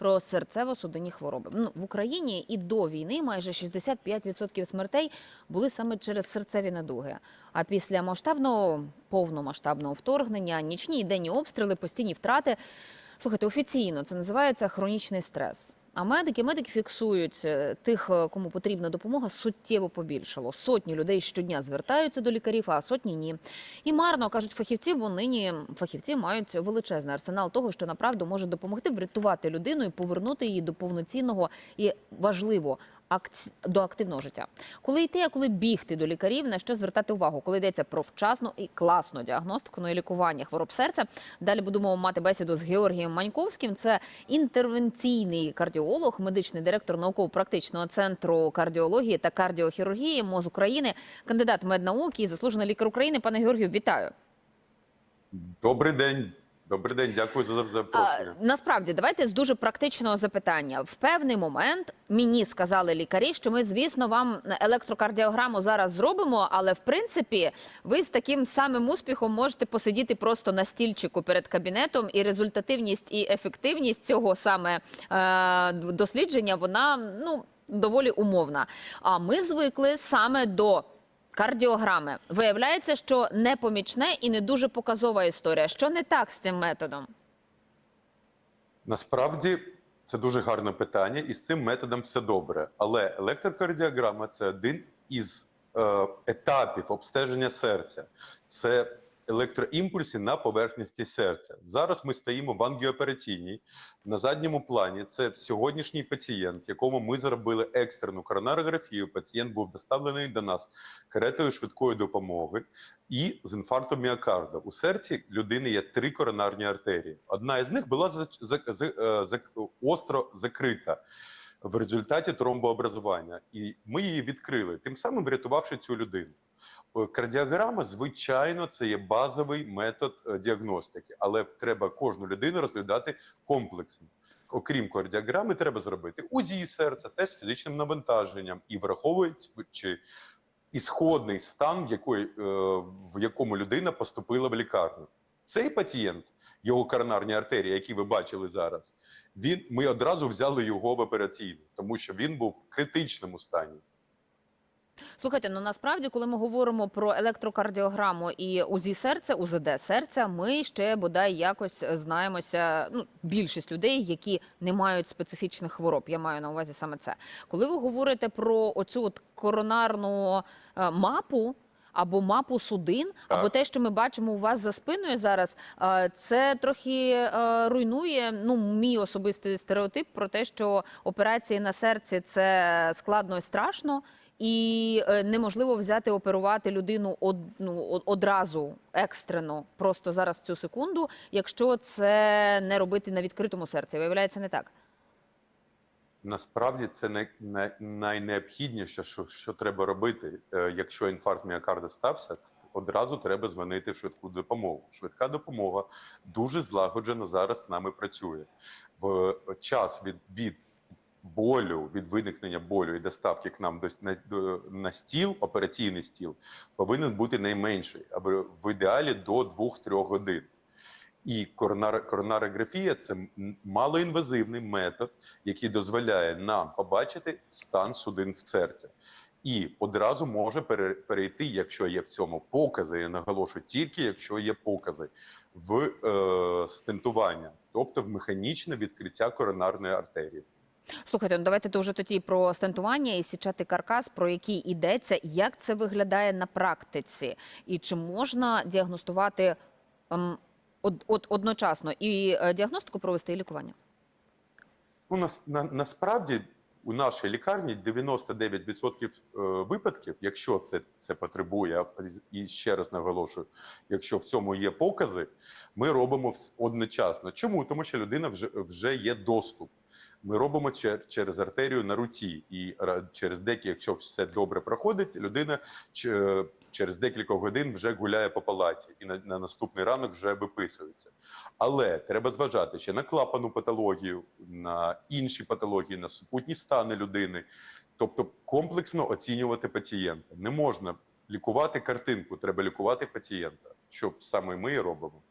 про серцево-судинні хвороби. Ну в Україні і до війни майже 65% смертей були саме через серцеві недуги. А після масштабного повномасштабного вторгнення, нічні і денні обстріли, постійні втрати. Слухайте, офіційно це називається хронічний стрес. А медики, медики фіксують е, тих, е, кому потрібна допомога, суттєво побільшало. Сотні людей щодня звертаються до лікарів, а сотні ні. І марно кажуть фахівці, бо нині фахівці мають величезний арсенал того, що направду може допомогти врятувати людину і повернути її до повноцінного і важливо. До активного життя, коли йти, а коли бігти до лікарів, на що звертати увагу, коли йдеться про вчасну і класну діагностику, і лікування хвороб серця. Далі будемо мати бесіду з Георгієм Маньковським. Це інтервенційний кардіолог, медичний директор науково-практичного центру кардіології та кардіохірургії МОЗ України, кандидат меднаук і заслужений лікар України. Пане Георгію, вітаю. Добрий день. Добрий день, дякую за А, насправді, давайте з дуже практичного запитання. В певний момент мені сказали лікарі, що ми, звісно, вам електрокардіограму зараз зробимо, але в принципі ви з таким самим успіхом можете посидіти просто на стільчику перед кабінетом, і результативність і ефективність цього саме е, дослідження вона ну доволі умовна. А ми звикли саме до. Кардіограми виявляється, що непомічне і не дуже показова історія. Що не так з цим методом? Насправді це дуже гарне питання, і з цим методом все добре. Але електрокардіограма це один із е, етапів обстеження серця. Це електроімпульси на поверхності серця. Зараз ми стоїмо в ангіоопераційній. На задньому плані це сьогоднішній пацієнт, якому ми зробили екстрену коронарографію. Пацієнт був доставлений до нас каретою швидкої допомоги і з інфарктом міокарда. У серці людини є три коронарні артерії. Одна із них була за, за, за, е, за, остро закрита в результаті тромбообразування, і ми її відкрили, тим самим врятувавши цю людину. Е, Кардіограма, звичайно, це є базовий метод е, діагностики, але треба кожну людину розглядати комплексно. Окрім кардіограми, треба зробити УЗІ серця, тест з фізичним навантаженням і враховуючи ісходний стан, в, якої, е, в якому людина поступила в лікарню. Цей пацієнт, його коронарні артерії, які ви бачили зараз, він ми одразу взяли його в операційну, тому що він був в критичному стані. Слухайте, ну насправді, коли ми говоримо про електрокардіограму і УЗІ серця, УЗД серця, ми ще бодай якось знаємося. Ну, більшість людей, які не мають специфічних хвороб. Я маю на увазі саме це. Коли ви говорите про оцю от коронарну е, мапу. Або мапу судин, або те, що ми бачимо у вас за спиною зараз, е, це трохи е, руйнує ну мій особистий стереотип про те, що операції на серці це складно і страшно, і е, неможливо взяти оперувати людину од, ну, одразу екстрено, просто зараз цю секунду, якщо це не робити на відкритому серці. Виявляється, не так. Насправді це най, най, найнеобхідніше, що, що треба робити. Е, якщо інфаркт міокарда стався, це одразу треба дзвонити в швидку допомогу. Швидка допомога дуже злагоджено зараз з нами працює. В час від, від болю, від виникнення болю і доставки к нам до, на, стіл, операційний стіл, повинен бути найменший, або в ідеалі до 2-3 годин. І коронарографія це малоінвазивний метод, який дозволяє нам побачити стан судин серця. І одразу може перейти, якщо є в цьому покази, я наголошую тільки якщо є покази в е, стентування, тобто в механічне відкриття коронарної артерії. Слухайте, ну давайте дуже тоді про стентування і січати каркас, про який йдеться, як це виглядає на практиці, і чи можна діагностувати ем, од, од, одночасно і е, діагностику провести і лікування? Ну, нас, на, насправді у нашій лікарні 99% е, випадків, якщо це, це потребує, і ще раз наголошую, якщо в цьому є покази, ми робимо одночасно. Чому? Тому що людина вже, вже є доступ. Ми робимо чер- через артерію на руці, і через деякі, якщо все добре проходить, людина через декілька годин вже гуляє по палаті і на, на наступний ранок вже виписується. Але треба зважати ще на клапану патологію, на інші патології, на супутні стани людини, тобто комплексно оцінювати пацієнта. Не можна лікувати картинку, треба лікувати пацієнта, що саме ми робимо.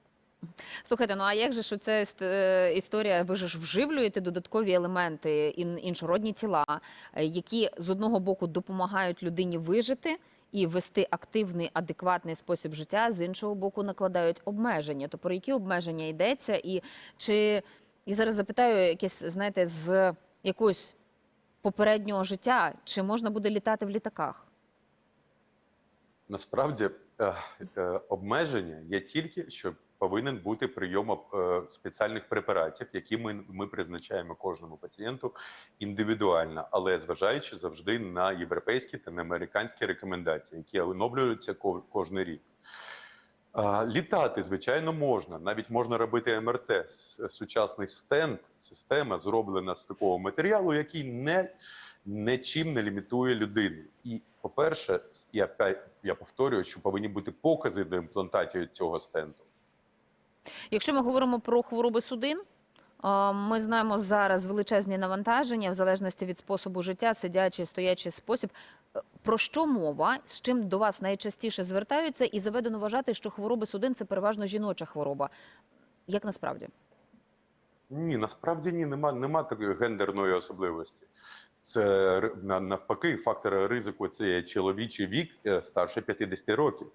Слухайте, ну а як же ж це історія? Ви ж вживлюєте додаткові елементи, ін- іншородні тіла, е, які з одного боку допомагають людині вижити і вести активний, адекватний спосіб життя, з іншого боку, накладають обмеження. То про які обмеження йдеться? І чи і зараз запитаю якесь, знаєте, з якогось попереднього життя, чи можна буде літати в літаках? Насправді е, е, обмеження є тільки, що повинен бути прийом е, спеціальних препаратів, які ми, ми призначаємо кожному пацієнту індивідуально, але зважаючи завжди на європейські та на американські рекомендації, які оновлюються ко- кожен рік. Літати, звичайно, можна. Навіть можна робити МРТ. Сучасний стенд, система зроблена з такого матеріалу, який не нічим не лімітує людину. І, по-перше, я, я повторюю, що повинні бути покази до імплантації цього стенду. Якщо ми говоримо про хвороби судин, ми знаємо зараз величезні навантаження в залежності від способу життя, сидячий, стоячий спосіб. Е, Про що мова? З чим до вас найчастіше звертаються, і заведено вважати, що хвороби судин це переважно жіноча хвороба. Як насправді? Ні, насправді ні, нема, нема такої гендерної особливості. Це навпаки, фактор ризику це чоловічий вік е, старше 50 років.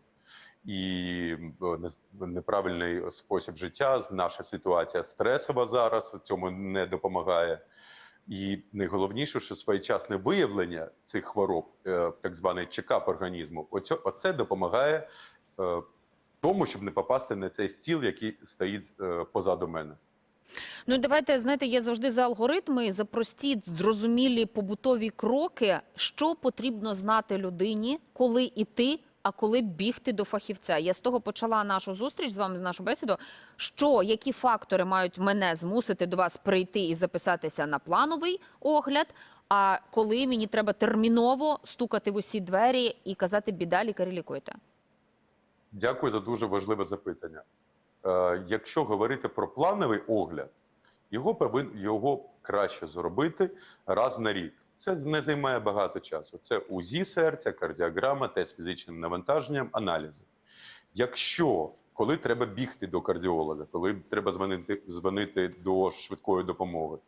І е, неправильний спосіб життя, наша ситуація стресова зараз цьому не допомагає. І найголовніше, що своєчасне виявлення цих хвороб, е, так званий чекап організму, оцьо- оце допомагає е, тому, щоб не попасти на цей стіл, який стоїть позаду мене. Ну давайте знаєте, є завжди за алгоритми, за прості, зрозумілі побутові кроки, що потрібно знати людині, коли іти, а коли бігти до фахівця. Я з того почала нашу зустріч з вами, з нашу бесіду. Що які фактори мають мене змусити до вас прийти і записатися на плановий огляд? А коли мені треба терміново стукати в усі двері і казати біда, лікарі лікуйте. Дякую за дуже важливе запитання. Е, якщо говорити про плановий огляд, його повин його краще зробити раз на рік. Це не займає багато часу. Це УЗІ серця, кардіограма, тест з фізичним навантаженням, аналізи. Якщо коли треба бігти до кардіолога, коли треба дзвонити, до швидкої допомоги,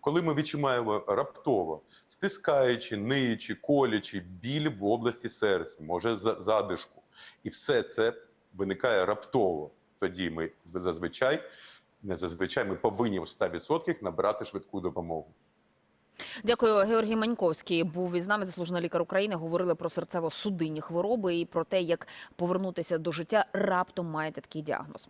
коли ми відчуваємо раптово, стискаючи, ниючи, колячи, біль в області серця, може за- задишку, і все це виникає раптово. Тоді ми зазвичай, не зазвичай, ми повинні у 100% набрати швидку допомогу. Дякую, Георгій Маньковський був із нами, заслужений лікар України. Говорили про серцево-судинні хвороби і про те, як повернутися до життя раптом маєте такий діагноз.